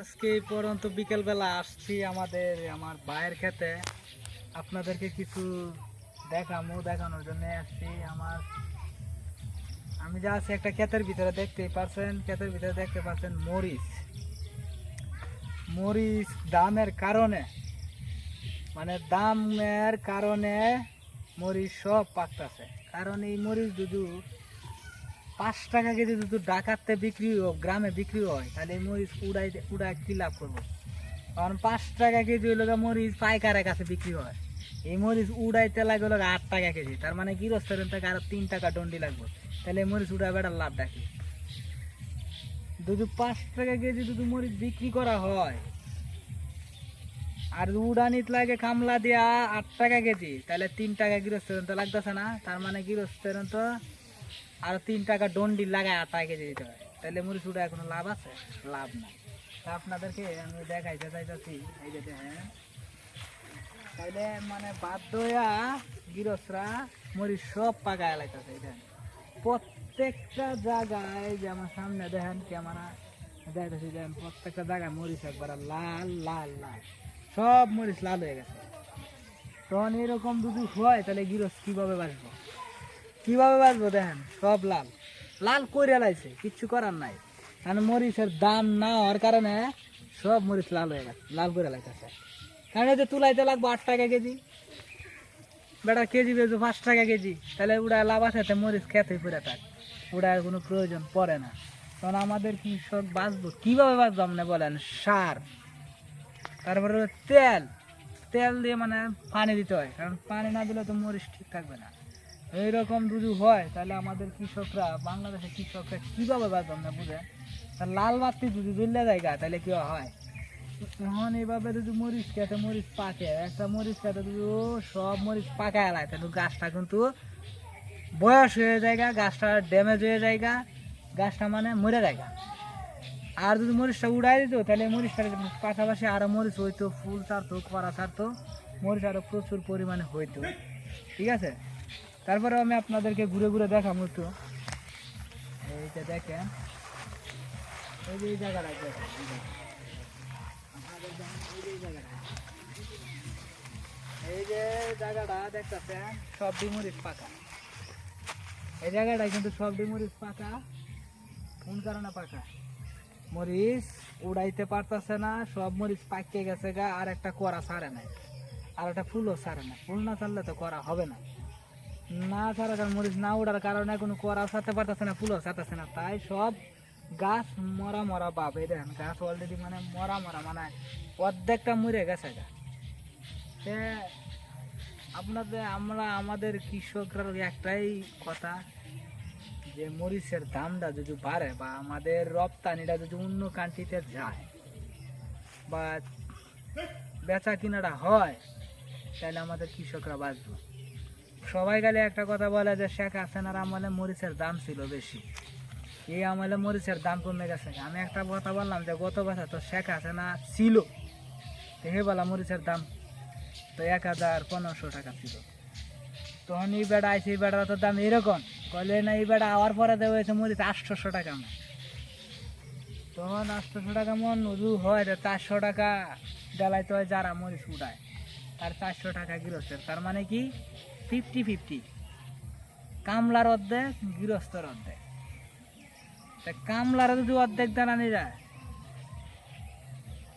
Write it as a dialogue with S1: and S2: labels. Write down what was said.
S1: আজকে পর্যন্ত বিকেলবেলা আসছি আমাদের, আমার ভাইয়ের খেতে। আপনাদেরকে কিছু দেখামো, দেখানোর জন্য আসছি আমার। আমি যা আছি একটা ক্ষেতের ভিতরে, দেখতেই পারছেন, ক্ষেতের ভিতরে দেখতে পাচ্ছেন মরিচ। মরিচ দামের কারণে মানে দামের কারণে মরিচ সব পাকতাছে। কারণ এই মরিচ দুধু পাঁচ টাকা কেজি যদি ডাকাতে বিক্রি গ্রামে বিক্রি হয়, তাহলে মরিচ উড়াই উড়াই কি লাভ করব? কারণ পাঁচ টাকা কেজি হলো মরিচ পাইকারের কাছে বিক্রি হয়। এই মরিচ উড়াইতে লাগবে হলো আট টাকা কেজি। তার মানে কি রেস্টুরেন্ট থেকে আরও তিন টাকা ডন্ডি লাগবে। তাহলে মরিচ উড়াই বেটার লাভ দেখি। যদি পাঁচ টাকা কেজি যদি মরিচ বিক্রি করা হয়, আর উড়ানিত লাগে কামলা দিয়া আট টাকা কেজি, তাহলে তিন টাকা গৃহস্থ লাগতেছে না? তার মানে গৃহস্থ আর তিন টাকা ডন্ডি লাগায় আট কেজি দিতে হয়। তাহলে মুড়ি চুড়া কোনো লাভ আছে? লাভ নাই। তা আপনাদেরকে আমি দেখাইতে চাইতেছি, এই যে হ্যাঁ তাইলে মানে বাধ্য হইয়া গৃহস্থরা মরিচ সব পাকায় লাইতেছে এটা প্রত্যেকটা জায়গায় যে আমার সামনে দেখেন ক্যামেরা, দেখাইতেছি, দেখেন প্রত্যেকটা জায়গায় মরিচ একবার লাল লাল লাল। সব মরিচ লাল হয়ে গেছে। তখন এরকম যদি হয় তাহলে গৃহস্থ কীভাবে বাঁচবো? কীভাবে বাঁচবো দেখেন? সব লাল। লাল করে লাইছে, কিচ্ছু করার নাই। কারণ মরিচের দাম না হওয়ার কারণে সব মরিচ লাল হয়ে গেছে, লাল করে লাইতেছে। কারণ এই যে তুলাইতে লাগবো আট টাকা কেজি। বেটা কেজি বেচবো পাঁচ টাকা কেজি। তাহলে ওটা লাভ আছে মরিচ খেতে পড়ে থাক। ওটা কোনো প্রয়োজন পড়ে না। কারণ আমাদের কৃষক বাঁচবো? কীভাবে বাঁচবো আপনি বলেন? সার। তারপরে তেল। তেল দিয়ে মানে পানি দিতে হয়। কারণ পানি না দিলে তো মরিচ ঠিক থাকবে না। এইরকম যদি হয় তাহলে আমাদের কৃষকরা বাংলাদেশের কৃষকরা কীভাবে বাঁচবে না বুঝে তার লাল বাতি যদি জ্বললে জায়গা তাহলে কি হয়? এখন এইভাবে যদি মরিচ খেতে মরিচ পাকে একটা মরিচ খেতে যদি ও সব মরিচ পাকায় এলায় তাহলে গাছটা কিন্তু বয়স হয়ে যায় গা, গাছটা ড্যামেজ হয়ে যায় গা, গাছটা মানে মরে যায় গা। আর যদি মরিচটা উড়াই দিত তাহলে মরিচটা পাশাপাশি আরও মরিচ হইতো ফুল ছাড়তো কড়া ছাড়তো মরিচ আরও প্রচুর পরিমাণে হইতো। ঠিক আছে? তারপরে আমি আপনাদেরকে ঘুরে ঘুরে দেখাবো একটু। এইটা দেখেন। এই যে এই এই যে জায়গাটা। দেখতেছেন, সব ডিমরিচ পাকা এই জায়গাটা কিন্তু সব ডিমরিচ পাকা কোন কারণে পাকা? মরিচ উড়াইতে পারতেছে না, সব মরিচ পাকিয়ে গেছে গা, আর একটা করা ছাড়ে নাই। আর একটা ফুলও সারে না ফুল না ছাড়লে তো করা হবে না। না ছাড়া কারণ মরিচ না উড়ার কারণে কোনো করা ছাড়তে পারতেছে না, ফুলও ছাড়তেছে না। তাই সব গাছ মরা মরা বাপ, এই দেখেন, গাছ অলরেডি মানে মরা মরা মানে অর্ধেকটা মরে গেছে গা। সে আপনাদের, আমরা, আমাদের কৃষকরা একটাই কথা, যে মরিচের দামটা যদি বাড়ে বা আমাদের রপ্তানিটা যদি অন্য কান্ট্রিতে যায় বা বেচা কিনাটা হয়, তাহলে আমাদের কৃষকরা বাঁচবে। সবাই গেলে একটা কথা বলে যে শেখ হাসিনার আমলে মরিচের দাম ছিল বেশি। এই আমলে মরিচের দাম কমে গেছে। আমি একটা কথা বললাম যে গত বছর তো শেখ হাসিনা ছিল। দেখে বলা মরিচের দাম তো এক হাজার পনেরোশো টাকা ছিল। তখন এই বেড়া আইসে এই বেড়ার তো দাম এরকম। কলে না, এই বেড়া আওয়ার পরে দেওয়া হয়েছে মরিচ আটশোশো টাকা মন। তখন আটশোশো টাকা মন উজু হয় চারশো টাকা দেলাইতে হয় যারা মরিচ উঠায়। তার চারশো টাকা গৃহস্থের তার মানে কি? Fifty fifty. কামলার অর্ধেক গৃহস্থর অর্ধেক। কামলার যদি অর্ধেক দাঁড়ানি যায়